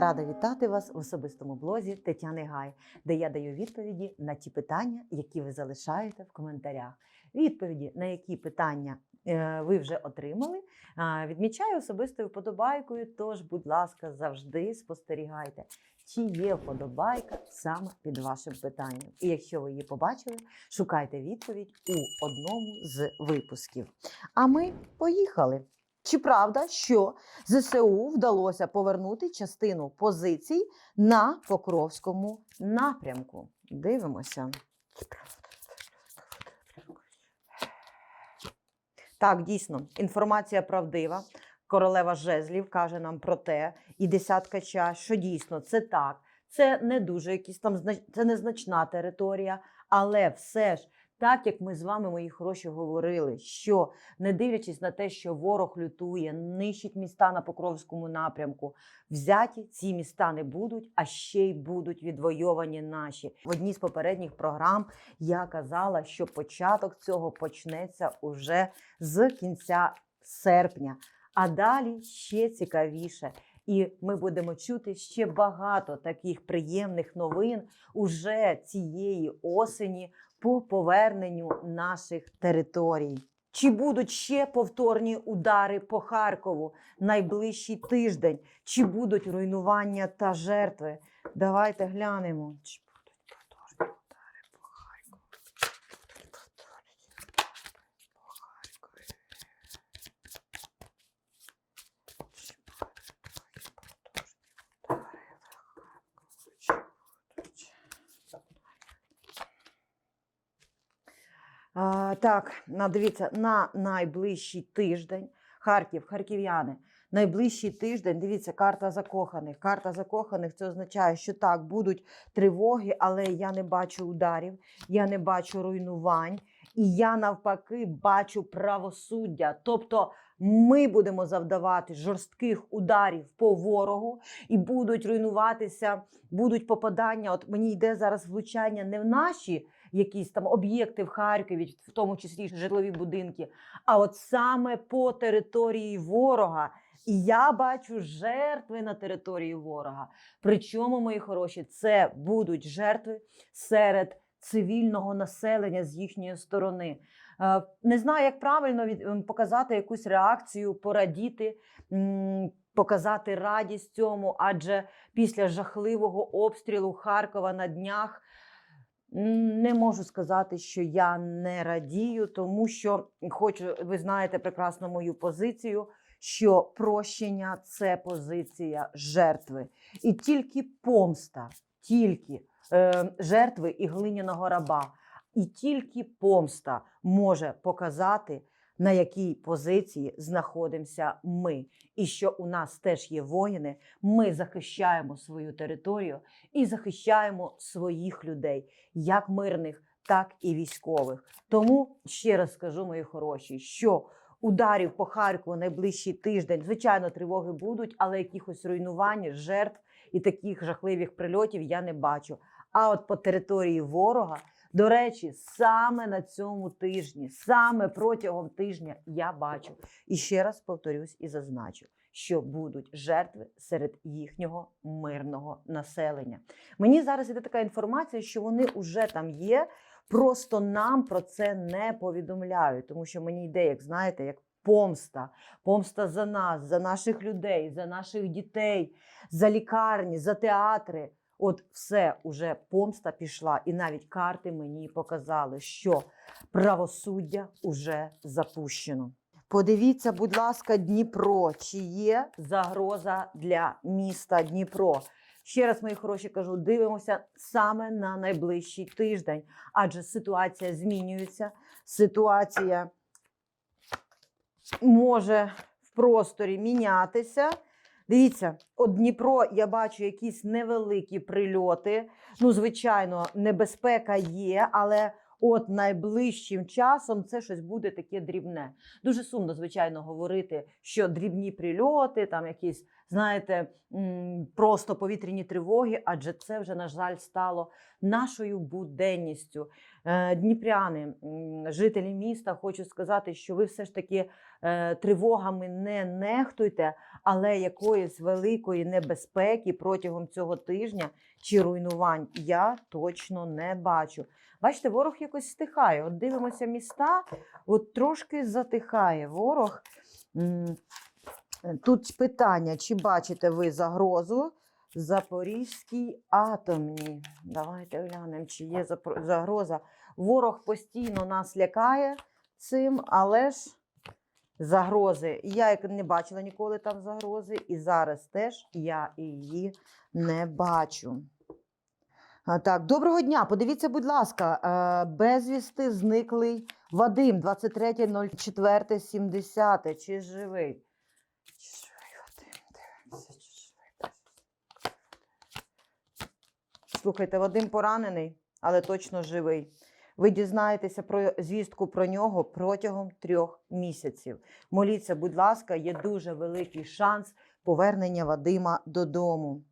Рада вітати вас в особистому блозі Тетяни Гай, де я даю відповіді на ті питання, які ви залишаєте в коментарях. Відповіді, на які питання е, ви вже отримали, відмічаю особистою вподобайкою. Тож, будь ласка, завжди спостерігайте, чи є вподобайка саме під вашим питанням. І якщо ви її побачили, шукайте відповідь у одному з випусків. А ми поїхали. Чи правда, що ЗСУ вдалося повернути частину позицій на Покровському напрямку? Дивимося. Так, дійсно, інформація правдива. Королева жезлів каже нам про те, і десятка чаш, що дійсно це так. Це не дуже якісь там це незначна територія, але все ж, так як ми з вами, мої хороші, говорили, що не дивлячись на те, що ворог лютує, нищить міста на Покровському напрямку, взяті ці міста не будуть, а ще й будуть відвойовані наші. В одній з попередніх програм я казала, що початок цього почнеться уже з кінця серпня. А далі ще цікавіше. І ми будемо чути ще багато таких приємних новин уже цієї осені по поверненню наших територій. Чи будуть ще повторні удари по Харкову найближчий тиждень? Чи будуть руйнування та жертви? Давайте глянемо. Чи будуть повторні удари по Харкову? Чи будуть повторні удари по Харкові? Чи будуть повторні удари по Харкову? Чи будуть? А, так, дивіться, на найближчий тиждень Харків, харків'яни. Найближчий тиждень, дивіться, карта закоханих. Карта закоханих це означає, що так, будуть тривоги, але я не бачу ударів, я не бачу руйнувань, і я навпаки бачу правосуддя. Тобто ми будемо завдавати жорстких ударів по ворогу і будуть руйнуватися, будуть попадання. От мені йде зараз влучання не в наші якісь там об'єкти в Харкові, в тому числі житлові будинки, а от саме по території ворога. І я бачу жертви на території ворога. Причому, мої хороші, це будуть жертви серед цивільного населення з їхньої сторони. Е, Не знаю, як правильно показати якусь реакцію, порадіти, показати радість цьому, адже після жахливого обстрілу Харкова на днях Не можу сказати, що я не радію, тому що хочу, ви знаєте прекрасно мою позицію, що прощення це позиція жертви. І тільки помста, тільки е, жертви і глиняного раба, і тільки помста може показати, на якій позиції знаходимося ми, і що у нас теж є воїни. Ми захищаємо свою територію і захищаємо своїх людей, як мирних, так і військових. Тому ще раз скажу, мої хороші, що ударів по Харкову найближчий тиждень, звичайно, тривоги будуть, але якихось руйнувань, жертв і таких жахливих прильотів я не бачу. А от по території ворога. До речі, саме на цьому тижні, саме протягом тижня я бачу. І ще раз повторюсь і зазначу, що будуть жертви серед їхнього мирного населення. Мені зараз іде така інформація, що вони вже там є, просто нам про це не повідомляють, тому що мені йде, як знаєте, як помста, помста за нас, за наших людей, за наших дітей, за лікарні, за театри. От все уже помста пішла, і навіть карти мені показали, що правосуддя уже запущено. Подивіться, будь ласка, Дніпро, чи є загроза для міста Дніпро? Ще раз, мої хороші, кажу, дивимося саме на найближчий тиждень, адже ситуація змінюється. Ситуація може в просторі мінятися. Дивіться, от Дніпро я бачу якісь невеликі прильоти. Ну, звичайно, небезпека є, але от найближчим часом це щось буде таке дрібне. Дуже сумно, звичайно, говорити, що дрібні прильоти, там якісь, знаєте, просто повітряні тривоги, адже це вже, на жаль, стало нашою буденністю. Е, Дніпряни, жителі міста, хочу сказати, що ви все ж таки е, тривогами не нехтуйте, але якоїсь великої небезпеки протягом цього тижня чи руйнувань я точно не бачу. Бачите, ворог якось стихає. От дивимося міста, от трошки затихає ворог. М, Тут питання: чи бачите ви загрозу Запорізькій атомній? Давайте глянемо, чи є загроза. Ворог постійно нас лякає цим, але ж загрози. Я не бачила ніколи там загрози, і зараз теж я її не бачу. Так, доброго дня. Подивіться, будь ласка, е, безвісти зниклий Вадим, 23.04.70. Чи живий? Слухайте, Вадим поранений, але точно живий. Ви дізнаєтеся про звістку про нього протягом трьох місяців. Моліться, будь ласка, є дуже великий шанс повернення Вадима додому.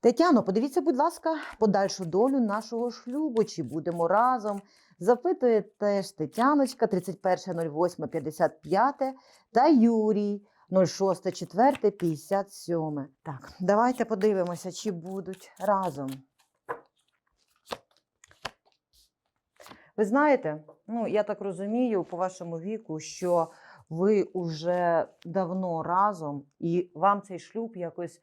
Тетяно, подивіться, будь ласка, подальшу долю нашого шлюбу. Чи будемо разом? Запитує теж Тетяночка, 31.08.55 та Юрій, 06.04.57. Так, давайте подивимося, чи будуть разом. Ви знаєте, ну я так розумію по вашому віку, що ви уже давно разом, і вам цей шлюб якось.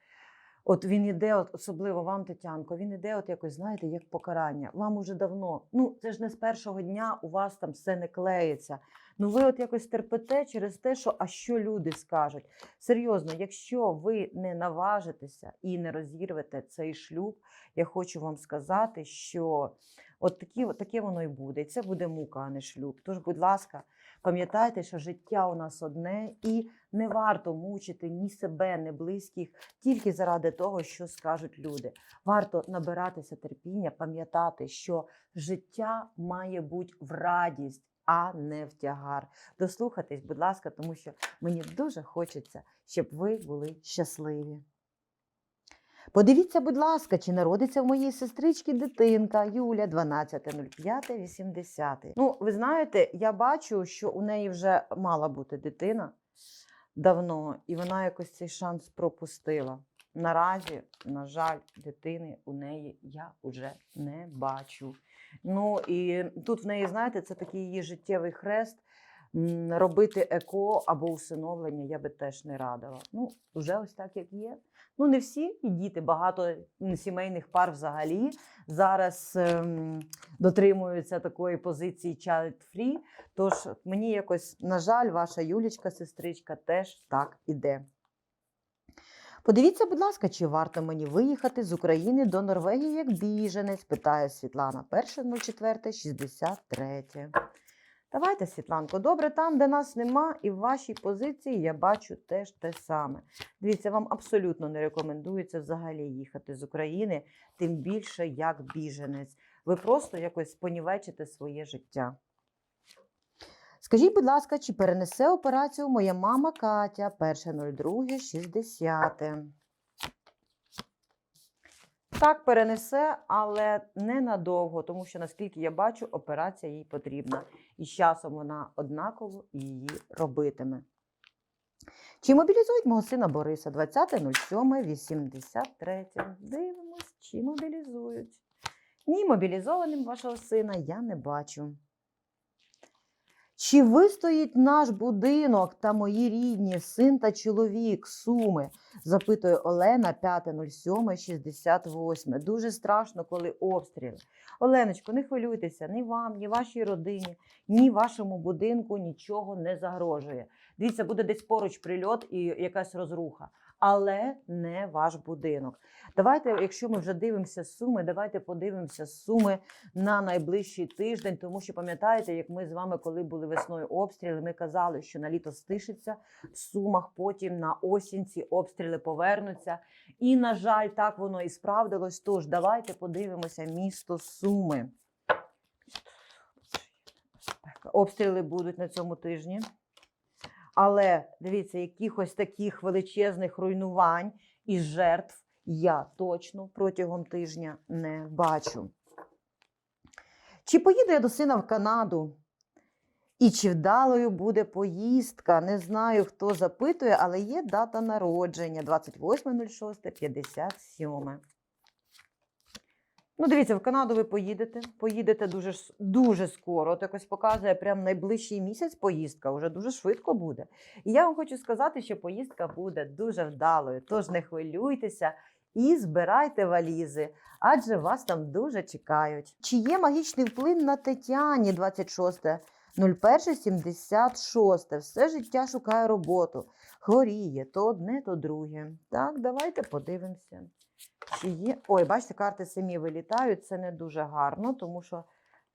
От він іде, от особливо вам, Тетянко, він іде, от якось, знаєте, як покарання. Вам уже давно. Ну, це ж не з першого дня у вас там все не клеїться. Ну, ви от якось терпите через те, що а що люди скажуть. Серйозно, якщо ви не наважитеся і не розірвете цей шлюб, я хочу вам сказати, що от такі, таке воно і буде. І це буде мука, а не шлюб. Тож, будь ласка, пам'ятайте, що життя у нас одне, і не варто мучити ні себе, ні близьких тільки заради того, що скажуть люди. Варто набиратися терпіння, пам'ятати, що життя має бути в радість. А не в тягар. Дослухайтесь, будь ласка, тому що мені дуже хочеться, щоб ви були щасливі. Подивіться, будь ласка, чи народиться в моїй сестрички дитинка Юля 12.05.80. Ну, ви знаєте, я бачу, що у неї вже мала бути дитина давно, і вона якось цей шанс пропустила. Наразі, на жаль, дитини у неї я вже не бачу. Ну і тут в неї, знаєте, це такий її життєвий хрест. Робити еко або усиновлення я би теж не радила. Ну, вже ось так, як є. Ну, не всі і діти, багато сімейних пар взагалі зараз ем, дотримуються такої позиції child free. Тож мені якось, на жаль, ваша Юлічка, сестричка, теж так іде. Подивіться, будь ласка, чи варто мені виїхати з України до Норвегії як біженець? питає Світлана. 1.04.63. Давайте, Світланко, добре, там, де нас нема, і в вашій позиції я бачу теж те саме. Дивіться, вам абсолютно не рекомендується взагалі їхати з України, тим більше як біженець. Ви просто якось понівечите своє життя. Скажіть, будь ласка, чи перенесе операцію моя мама Катя 1.02.60? Так, перенесе, але ненадовго, тому що, наскільки я бачу, операція їй потрібна. І з часом вона однаково її робитиме. Чи мобілізують мого сина Бориса 20.07.83? Дивимось, чи мобілізують. Ні, мобілізованим вашого сина я не бачу. Чи вистоїть наш будинок та мої рідні, син та чоловік, суми? запитує Олена 5.07.68. Дуже страшно, коли обстріли. Оленочко, не хвилюйтеся, ні вам, ні вашій родині, ні вашому будинку нічого не загрожує. Дивіться, буде десь поруч прильот і якась розруха, але не ваш будинок. Давайте, якщо ми вже дивимося суми, давайте подивимося суми на найближчий тиждень, тому що пам'ятаєте, як ми з вами, коли були весною обстріли, ми казали, що на літо стишиться в сумах, потім на осінь ці обстріли повернуться. І, на жаль, так воно і справдилось. Тож давайте подивимося місто Суми. Обстріли будуть на цьому тижні. Але дивіться, якихось таких величезних руйнувань і жертв я точно протягом тижня не бачу. Чи поїду я до сина в Канаду? І чи вдалою буде поїздка? Не знаю, хто запитує, але є дата народження 28.06.57. Ну, дивіться, в Канаду ви поїдете. Поїдете дуже, дуже скоро. От якось показує прям найближчий місяць поїздка, вже дуже швидко буде. І я вам хочу сказати, що поїздка буде дуже вдалою. Тож не хвилюйтеся і збирайте валізи, адже вас там дуже чекають. Чи є магічний вплив на Тетяні 26 01.76. Все життя шукає роботу. Хворіє то одне, то друге. Так, давайте подивимося. Чи є. Ой, бачите, карти самі вилітають. Це не дуже гарно, тому що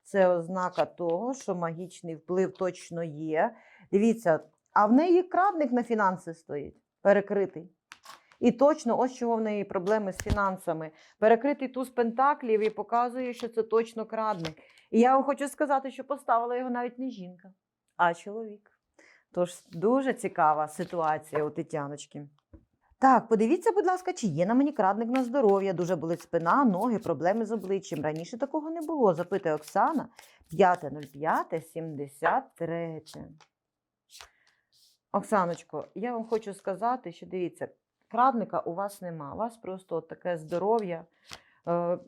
це ознака того, що магічний вплив точно є. Дивіться, а в неї крадник на фінанси стоїть, перекритий. І точно, ось чого в неї проблеми з фінансами. Перекритий туз пентаклів і показує, що це точно крадник. І я вам хочу сказати, що поставила його навіть не жінка, а чоловік. Тож дуже цікава ситуація у Тетяночки. Так, подивіться, будь ласка, чи є на мені крадник на здоров'я. Дуже болить спина, ноги, проблеми з обличчям. Раніше такого не було. Запитує Оксана 5.05.73. Оксаночко, я вам хочу сказати, що дивіться, крадника у вас нема. У вас просто от таке здоров'я. Е,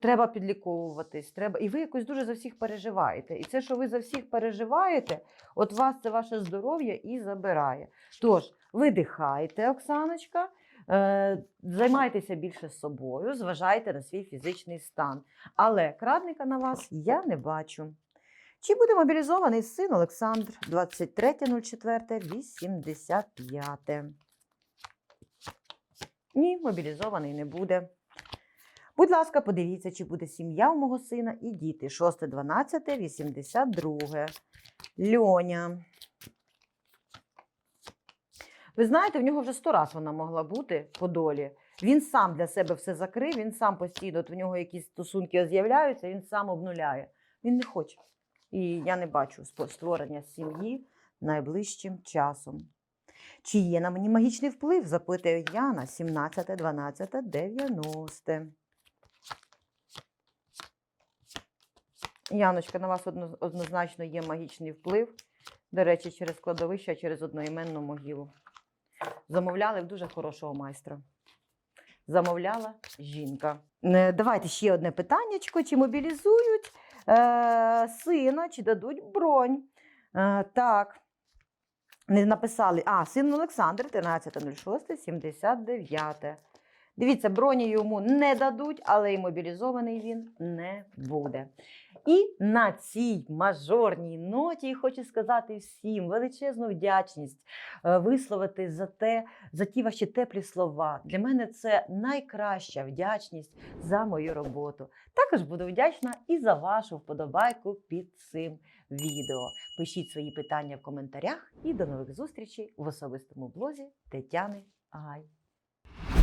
треба підліковуватись, треба. І ви якось дуже за всіх переживаєте. І це, що ви за всіх переживаєте, от вас це ваше здоров'я і забирає. Тож, видихайте, Оксаночка, е, займайтеся більше собою, зважайте на свій фізичний стан. Але крадника на вас я не бачу. Чи буде мобілізований син Олександр 23.04.85? Ні, мобілізований не буде. Будь ласка, подивіться, чи буде сім'я у мого сина і діти. 6.12.82. Льоня. Ви знаєте, в нього вже сто раз вона могла бути по долі. Він сам для себе все закрив, він сам постійно, от в нього якісь стосунки з'являються, він сам обнуляє. Він не хоче. І я не бачу створення сім'ї найближчим часом. Чи є на мені магічний вплив? запитує Яна 17, 12, 90. Яночка, на вас однозначно є магічний вплив. До речі, через кладовище, через одноіменну могилу. Замовляли в дуже хорошого майстра. Замовляла жінка. Е, Давайте ще одне питаннячко. Чи мобілізують е, сина, чи дадуть бронь? Е, так. Не написали. А, син Олександр, 13.06.79. Дивіться, броні йому не дадуть, але і мобілізований він не буде. І на цій мажорній ноті хочу сказати всім величезну вдячність е, висловити за те, за ті ваші теплі слова. Для мене це найкраща вдячність за мою роботу. Також буду вдячна і за вашу вподобайку під цим відео. Пишіть свої питання в коментарях і до нових зустрічей в особистому блозі Тетяни Гай.